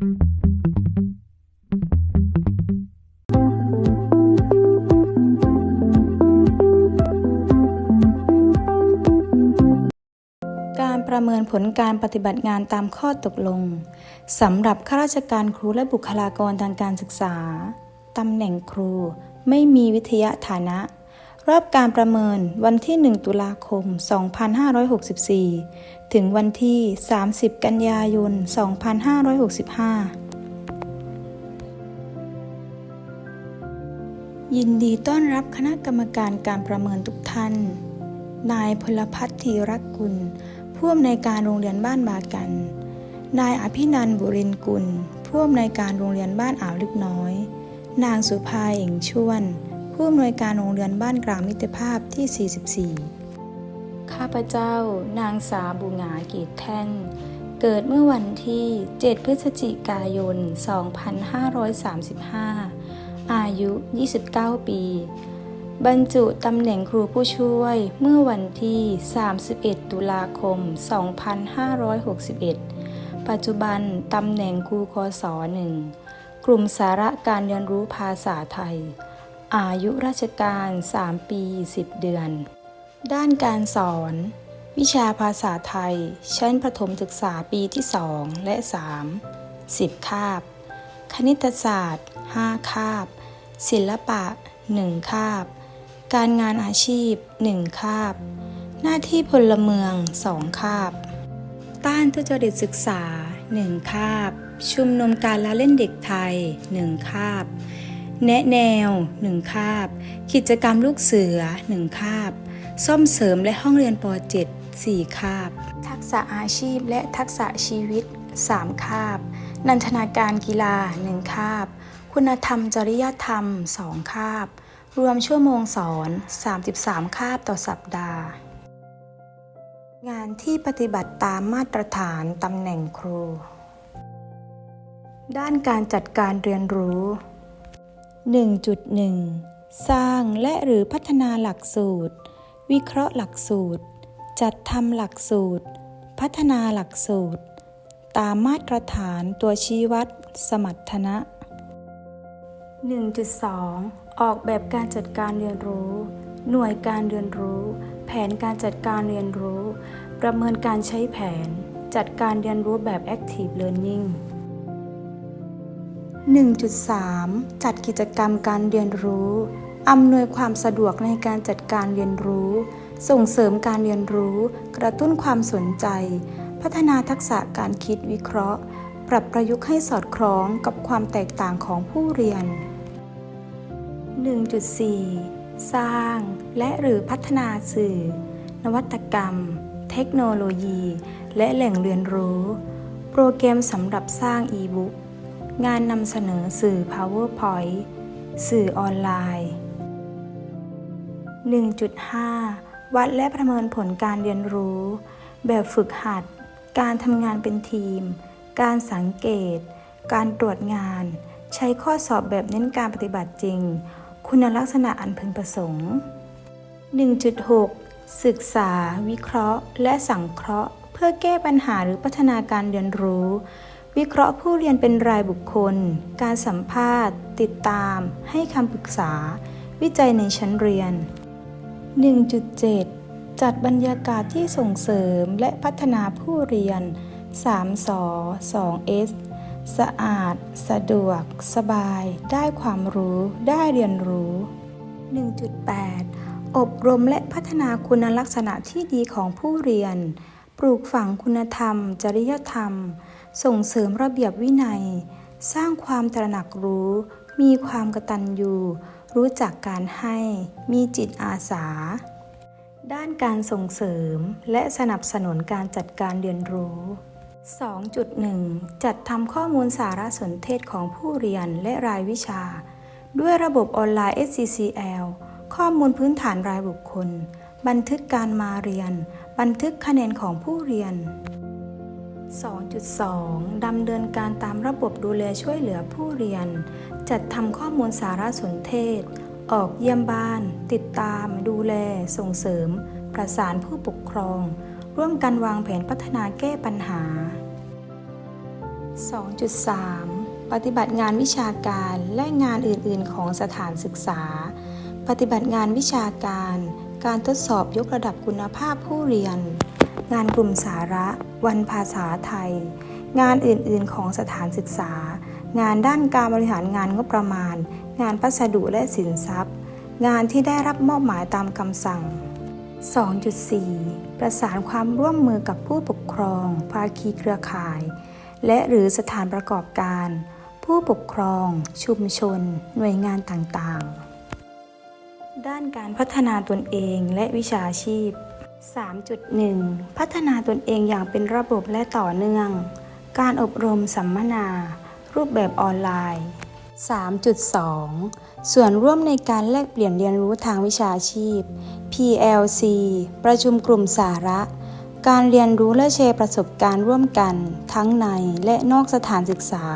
การประเมินผลการปฏิบัติงานตามข้อตกลงสำหรับข้าราชการครูและบุคลากรทางการศึกษาตำแหน่งครูไม่มีวิทยาฐานะ รอบการประเมินวันที่ 1 ตุลาคม 2564 ถึงวันที่ 30 กันยายน 2565 ยินดีต้อนรับคณะกรรมการการประเมินทุกท่าน นายพลพัฒน์ธีรกุล ผู้อำนวยการโรงเรียนบ้านบากัน นายอภินันบุรินกุล ผู้อำนวยการโรงเรียนบ้านอ่าวลึกน้อย นางสุภาเอ่งชวน ผู้อำนวยการโรงเรียนบ้านกลางมิตรภาพที่ 44 ข้าพเจ้านางสาบุงาเกตแท่ง เกิดเมื่อวันที่ 7 พฤศจิกายน 2535 อายุ 29 ปี บรรจุตำแหน่งครูผู้ช่วยเมื่อวันที่ 31 ตุลาคม 2561 ปัจจุบันตำแหน่งครูคศหนึ่งกลุ่มสาระการเรียนรู้ภาษาไทย อายุราชการ 3 ปี 10 เดือน ด้านการสอน วิชาภาษาไทย ชั้นประถมศึกษาปีที่ 2 และ 3 10 คาบ คณิตศาสตร์ 5 คาบ ศิลปะ 1 คาบ การงานอาชีพ 1 คาบ หน้าที่พลเมือง 2 คาบ ต้านทุจริตศึกษา 1 คาบ ชุมนุมการละเล่นเด็กไทย 1 คาบ แนะแนว 1 คาบ กิจกรรมลูกเสือ 1 คาบ ซ่อมเสริมและห้องเรียนป .7 4 คาบ ทักษะอาชีพและทักษะชีวิต 3 คาบ นันทนาการกีฬา 1 คาบ คุณธรรมจริยธรรม 2 คาบ รวมชั่วโมงสอน 33 คาบต่อสัปดาห์ งานที่ปฏิบัติตามมาตรฐานตำแหน่งครู ด้านการจัดการเรียนรู้ 1.1 สร้างและหรือพัฒนาหลักสูตร วิเคราะห์หลักสูตร จัดทำหลักสูตร พัฒนาหลักสูตร ตามมาตรฐานตัวชี้วัดสมรรถนะ 1.2 ออกแบบการจัดการเรียนรู้ หน่วยการเรียนรู้ แผนการจัดการเรียนรู้ ประเมินการใช้แผน จัดการเรียนรู้แบบ Active Learning 1.3 จัดกิจกรรมการเรียนรู้ อำนวยความสะดวกในการจัดการเรียนรู้ ส่งเสริมการเรียนรู้ กระตุ้นความสนใจ พัฒนาทักษะการคิดวิเคราะห์ ปรับประยุกต์ให้สอดคล้องกับความแตกต่างของผู้เรียน 1.4 สร้าง และหรือพัฒนาสื่อ นวัตกรรม เทคโนโลยี และแหล่งเรียนรู้ โปรแกรมสำหรับสร้างอีบุ๊ก งานนำเสนอสื่อ PowerPoint สื่อออนไลน์ 1.5 วัดและประเมินผลการเรียนรู้ แบบฝึกหัด การทำงานเป็นทีม การสังเกต การตรวจงาน ใช้ข้อสอบแบบเน้นการปฏิบัติจริง คุณลักษณะอันพึงประสงค์ 1.6 ศึกษา วิเคราะห์ และสังเคราะห์ เพื่อแก้ปัญหาหรือพัฒนาการเรียนรู้ วิเคราะห์ผู้เรียนเป็นรายบุคคล การสัมภาษณ์ ติดตาม ให้คำปรึกษา วิจัยในชั้นเรียน 1.7 จัดบรรยากาศที่ส่งเสริมและพัฒนาผู้เรียน 3สอ2 S สะอาด สะดวก สบาย ได้ความรู้ ได้เรียนรู้ 1.8 อบรมและพัฒนาคุณลักษณะที่ดีของผู้เรียน ปลูกฝังคุณธรรม จริยธรรม ส่งเสริมระเบียบวินัย สร้างความตระหนักรู้ มีความกตัญญูรู้จักการให้ มีจิตอาสา ด้านการส่งเสริมและสนับสนุนการจัดการเรียนรู้ 2.1 จัดทำข้อมูลสารสนเทศของผู้เรียนและรายวิชา ด้วยระบบออนไลน์ SCCL ข้อมูลพื้นฐานรายบุคคล บันทึกการมาเรียน บันทึกคะแนนของผู้เรียน 2.2 ดำเนินการตามระบบดูแลช่วยเหลือผู้เรียน จัดทำข้อมูลสารสนเทศ ออกเยี่ยมบ้าน ติดตาม ดูแล ส่งเสริม ประสานผู้ปกครอง ร่วมกันวางแผนพัฒนาแก้ปัญหา 2.3 ปฏิบัติงานวิชาการและงานอื่น ๆ ของสถานศึกษา ปฏิบัติงานวิชาการ การทดสอบยกระดับคุณภาพผู้เรียน งานกลุ่มสาระ วันภาษาไทย งานอื่น ๆ ของสถานศึกษา งานด้านการบริหารงานงบประมาณ งานพัสดุและสินทรัพย์ งานที่ได้รับมอบหมายตามคำสั่ง 2.4 ประสานความร่วมมือกับผู้ปกครอง ภาคีเครือข่าย และหรือสถานประกอบการ ผู้ปกครอง ชุมชน หน่วยงานต่าง ๆ ด้านการพัฒนาตนเองและวิชาชีพ 3.1 พัฒนาตนเองอย่างเป็นระบบและต่อเนื่อง การอบรมสัมมนา รูปแบบออนไลน์ 3.2 ส่วนร่วมในการแลกเปลี่ยนเรียนรู้ทางวิชาชีพ PLC ประชุมกลุ่มสาระ การเรียนรู้และแชร์ประสบการณ์ร่วมกัน ทั้งในและนอกสถานศึกษา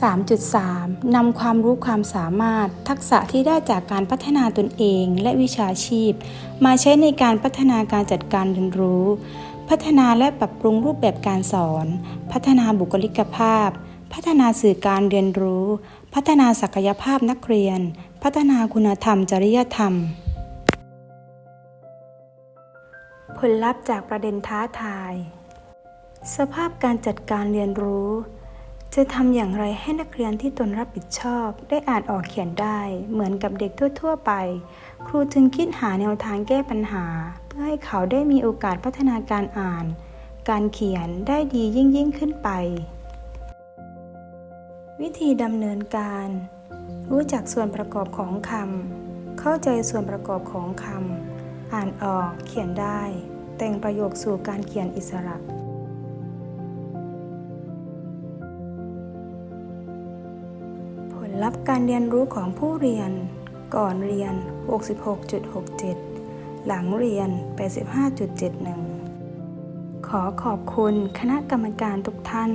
3.3 นำความรู้ความสามารถ ทักษะที่ได้จากการพัฒนาตนเองและวิชาชีพ มาใช้ในการพัฒนาการจัดการเรียนรู้ พัฒนาและปรับปรุงรูปแบบการสอน พัฒนาบุคลิกภาพ พัฒนาสื่อการเรียนรู้ พัฒนาศักยภาพนักเรียน พัฒนาคุณธรรม จริยธรรม ผลลัพธ์จากประเด็นท้าทาย สภาพการจัดการเรียนรู้ จะทำอย่างไรให้นักเรียนที่ตนรับผิดชอบ ได้อ่านออกเขียนได้ เหมือนกับเด็กทั่ว ๆ ไป ครูจึงคิดหาแนวทางแก้ปัญหา เพื่อให้เขาได้มีโอกาสพัฒนาการอ่าน การเขียนได้ดียิ่งยิ่งขึ้นไป วิธีดำเนินการ รู้จักส่วนประกอบของคำเข้าใจส่วนประกอบของคำอ่านออกเขียนได้ แต่งประโยคสู่การเขียนอิสระ รับการเรียนรู้ของผู้เรียน ก่อนเรียน 66.67 หลังเรียน 85.71 ขอขอบคุณคณะกรรมการทุกท่าน